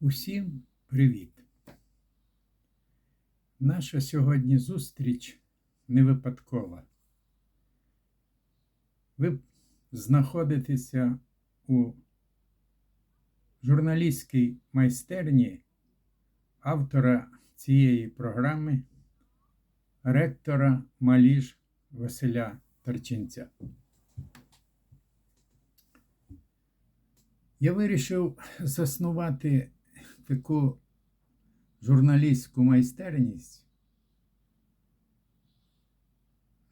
Усім привіт! Наша сьогодні зустріч не випадкова. Ви знаходитеся у журналістській майстерні автора цієї програми, ректора Маліж Василя Тарчинця. Я вирішив заснувати таку журналістську майстерність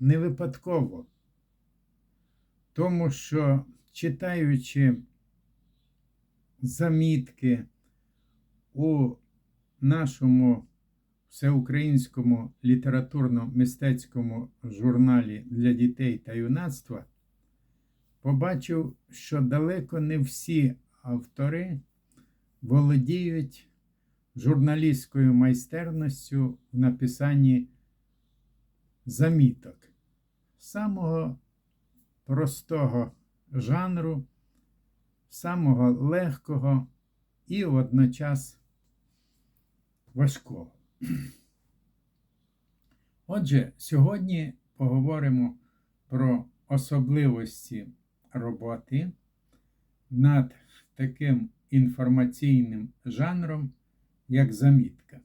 не випадково, тому що читаючи замітки у нашому всеукраїнському літературно-мистецькому журналі для дітей та юнацтва, побачив, що далеко не всі автори володіють журналістською майстерністю в написанні заміток самого простого жанру, самого легкого і водночас важкого. Отже, сьогодні поговоримо про особливості роботи над таким інформаційним жанром, як замітка.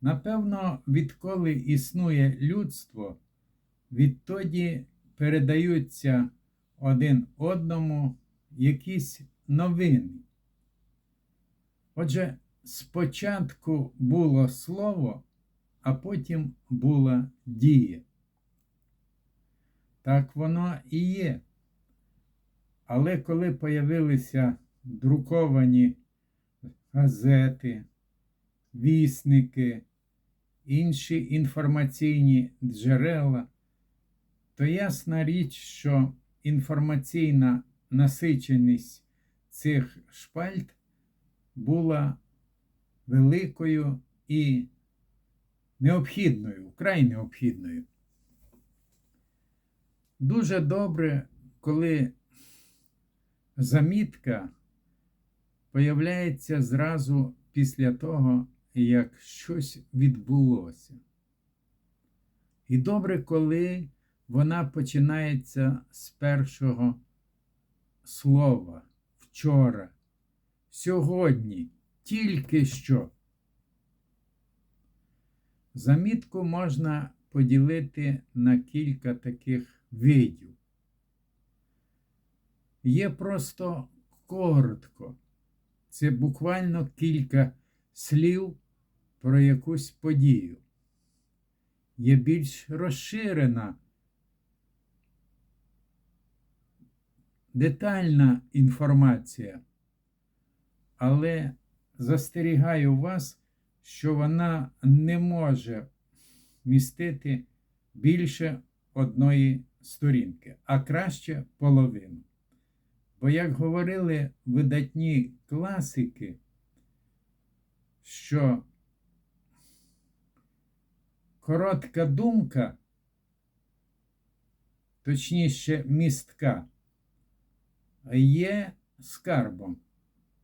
Напевно, відколи існує людство, відтоді передаються один одному якісь новини. Отже, спочатку було слово, а потім була дія. Так воно і є. Але коли появилися друковані газети, вісники, інші інформаційні джерела, то ясна річ, що інформаційна насиченість цих шпальт була великою і необхідною, вкрай необхідною. Дуже добре, коли замітка появляється зразу після того, як щось відбулося. І добре, коли вона починається з першого слова вчора, сьогодні, тільки що. Замітку можна поділити на кілька таких видів. Є просто коротко. Це буквально кілька слів про якусь подію. Є більш розширена, детальна інформація, але застерігаю вас, що вона не може містити більше одної сторінки, а краще половину. Бо, як говорили видатні класики, що коротка думка, точніше, містка, є скарбом,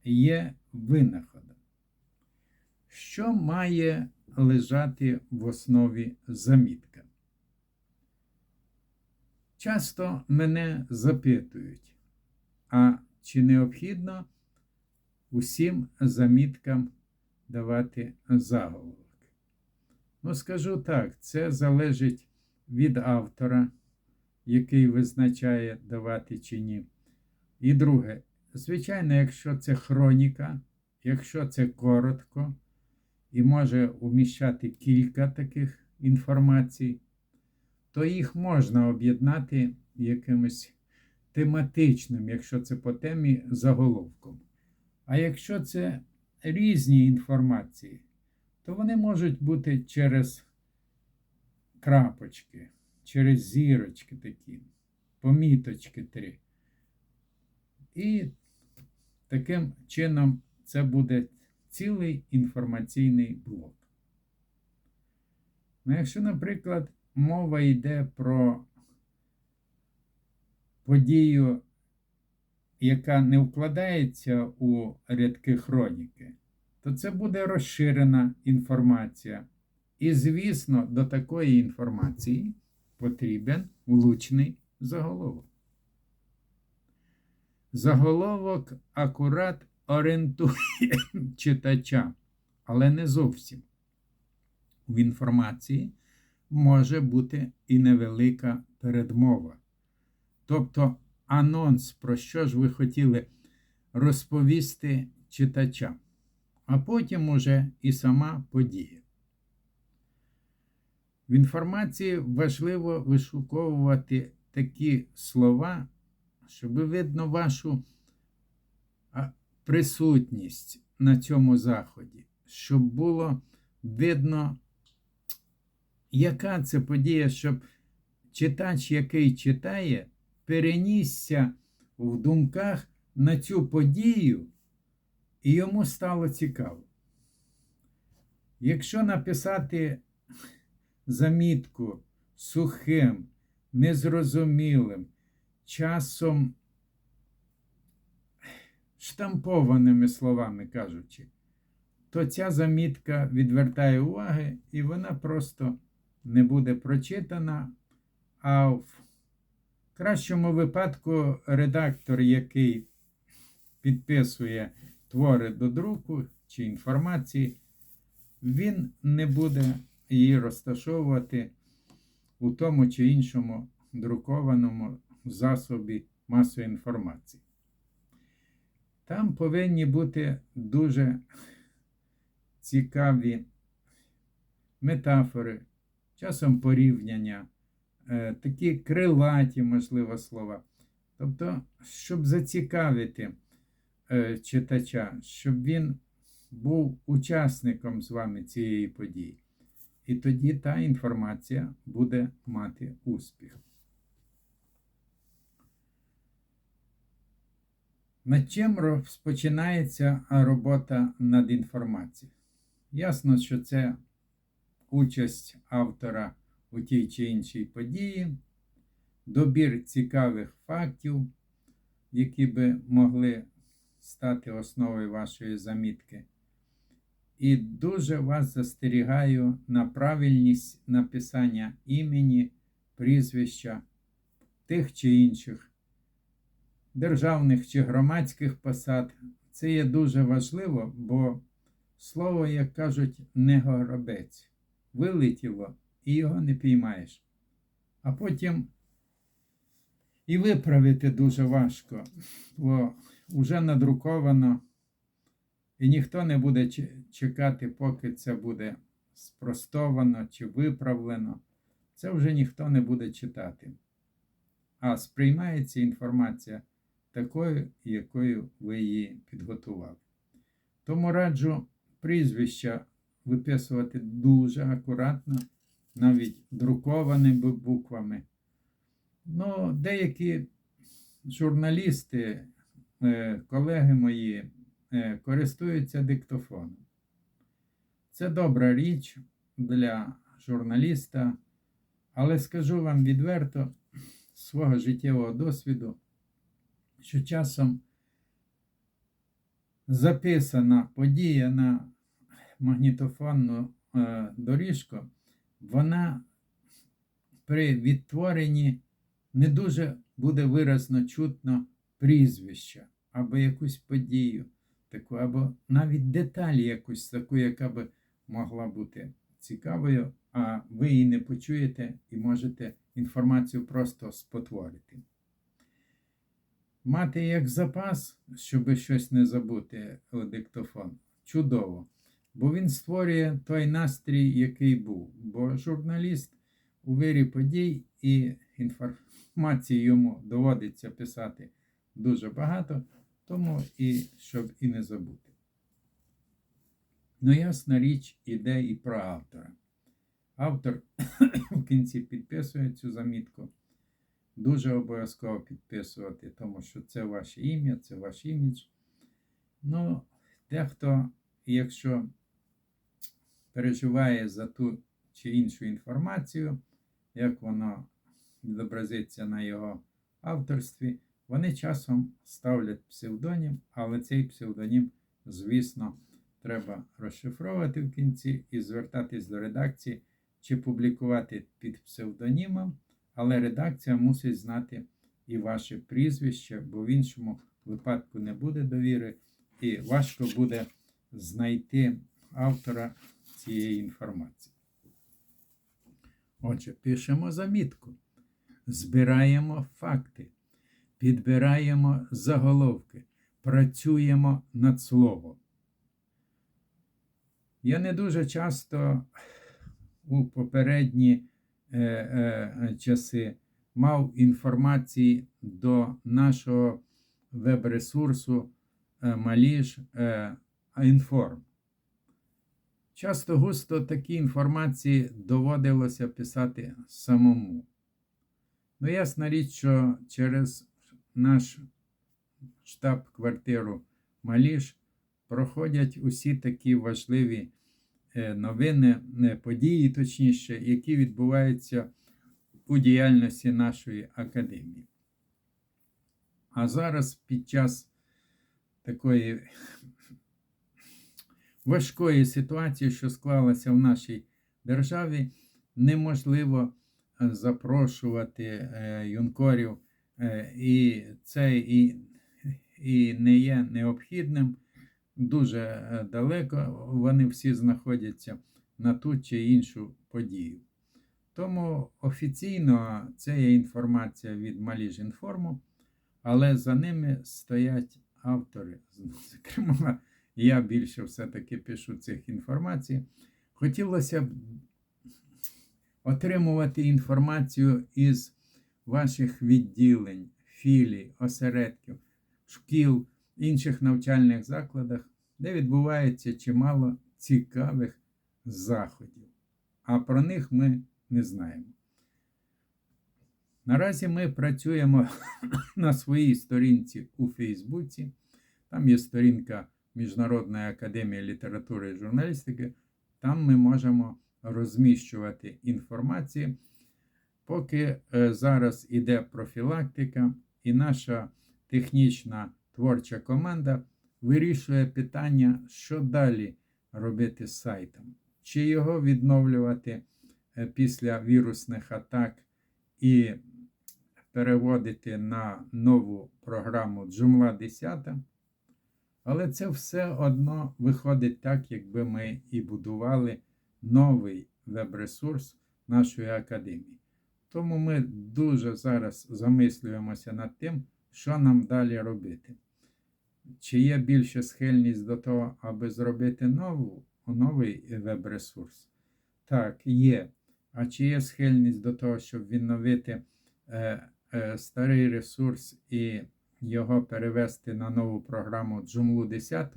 є винаходом. Що має лежати в основі замітка? Часто мене запитують, а чи необхідно усім заміткам давати заголовок? Ну, скажу так, це залежить від автора, який визначає давати чи ні. І друге, звичайно, якщо це хроніка, якщо це коротко і може уміщати кілька таких інформацій, то їх можна об'єднати якимось тематичним, якщо це по темі заголовком. А якщо це різні інформації, то вони можуть бути через крапочки, через зірочки такі, поміточки три. І таким чином це буде цілий інформаційний блок. Ну, якщо, наприклад, мова йде про подію яка не вкладається у рядки хроніки, то це буде розширена інформація. І, звісно, до такої інформації потрібен влучний заголовок. Заголовок акурат орієнтує читача, але не зовсім. В інформації може бути і невелика передмова. Тобто анонс, про що ж ви хотіли розповісти читачам, а потім уже і сама подія. В інформації важливо вишуковувати такі слова, щоб видно вашу присутність на цьому заході, щоб було видно, яка це подія, щоб читач, який читає, перенісся в думках на цю подію, і йому стало цікаво. Якщо написати замітку сухим, незрозумілим, часом штампованими словами кажучи, то ця замітка відвертає уваги і вона просто не буде прочитана. А в кращому випадку редактор, який підписує твори до друку чи інформації, він не буде її розташовувати у тому чи іншому друкованому засобі масової інформації. Там повинні бути дуже цікаві метафори, часом порівняння, такі крилаті, можливо, слова. Тобто, щоб зацікавити е, читача, щоб він був учасником з вами цієї події. І тоді та інформація буде мати успіх. Над чим розпочинається робота над інформацією? Ясно, що це участь автора у тій чи іншій події, добір цікавих фактів, які би могли стати основою вашої замітки. І дуже вас застерігаю на правильність написання імені, прізвища тих чи інших державних чи громадських посад. Це є дуже важливо, бо слово, як кажуть, не горобець. Вилетіло і його не піймаєш. А потім і виправити дуже важко, бо вже надруковано, і ніхто не буде чекати, поки це буде спростовано чи виправлено. Це вже ніхто не буде читати. А сприймається інформація такою, якою ви її підготували. Тому раджу прізвища виписувати дуже акуратно, навіть друкованими буквами. Ну, деякі журналісти, е, колеги мої, е, користуються диктофоном. Це добра річ для журналіста, але скажу вам відверто з свого життєвого досвіду що часом записана подія на магнітофонну е, доріжку, вона при відтворенні не дуже буде виразно чутно прізвища або якусь подію, таку, або навіть деталі якусь таку, яка би могла бути цікавою, а ви її не почуєте і можете інформацію просто спотворити. Мати як запас, щоб щось не забути диктофон, чудово. Бо він створює той настрій, який був. Бо журналіст у вирі подій і інформації йому доводиться писати дуже багато, тому і щоб і не забути. Ну, ясна річ, іде і про автора. Автор в кінці підписує цю замітку дуже обов'язково підписувати, тому що це ваше ім'я, це ваш імідж. Ну, дехто, якщо переживає за ту чи іншу інформацію, як воно відобразиться на його авторстві, Вони часом ставлять псевдонім, але цей псевдонім, звісно, треба розшифровувати в кінці і звертатись до редакції чи публікувати під псевдонімом, але редакція мусить знати і ваше прізвище, бо в іншому випадку не буде довіри, і важко буде знайти автора цієї інформації. Отже, пишемо замітку, збираємо факти, підбираємо заголовки, працюємо над словом. Я не дуже часто у попередні е, е, часи мав інформації до нашого веб-ресурсу е, Маліж е, Інформ. Часто густо такі інформації доводилося писати самому. Ну, ясна річ, що через наш штаб-квартиру Маліж проходять усі такі важливі е, новини, е, події, точніше, які відбуваються у діяльності нашої академії. А зараз під час такої важкої ситуації, що склалася в нашій державі, неможливо е, запрошувати е, юнкорів, е, і це і, і не є необхідним. Дуже далеко вони всі знаходяться на ту чи іншу подію. Тому офіційно це є інформація від Маліжінформу, але за ними стоять автори. Зокрема, я більше все-таки пишу цих інформацій. Хотілося б отримувати інформацію із ваших відділень, філій, осередків, шкіл, інших навчальних закладах, де відбувається чимало цікавих заходів. А про них ми не знаємо. Наразі ми працюємо на своїй сторінці у Фейсбуці. Там є сторінка Міжнародної академії літератури і журналістики. Там ми можемо розміщувати інформацію. Поки е, зараз іде профілактика, і наша технічна творча команда вирішує питання, що далі робити з сайтом, чи його відновлювати е, після вірусних атак і переводити на нову програму Joomla 10. Але це все одно виходить так, якби ми і будували новий веб-ресурс нашої академії. Тому ми дуже зараз замислюємося над тим, що нам далі робити. Чи є більше схильність до того, аби зробити нову, новий веб-ресурс? Так, є. А чи є схильність до того, щоб відновити е, е, старий ресурс і його перевести на нову програму Joomla 10?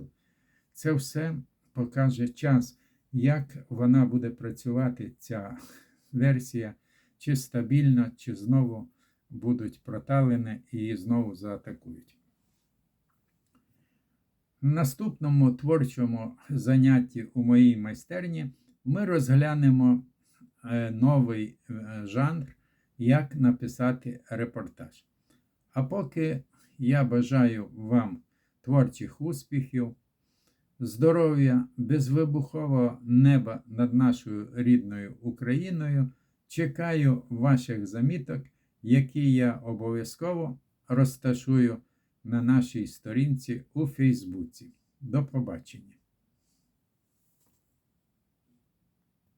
Це все покаже час, як вона буде працювати, ця версія, чи стабільно, чи знову будуть проталені і знову заатакують. В наступному творчому занятті у моїй майстерні ми розглянемо е, новий е, жанр, як написати репортаж. А поки я бажаю вам творчих успіхів, здоров'я, безвибухового неба над нашою рідною Україною. Чекаю ваших заміток, які я обов'язково розташую на нашій сторінці у Фейсбуці. До побачення!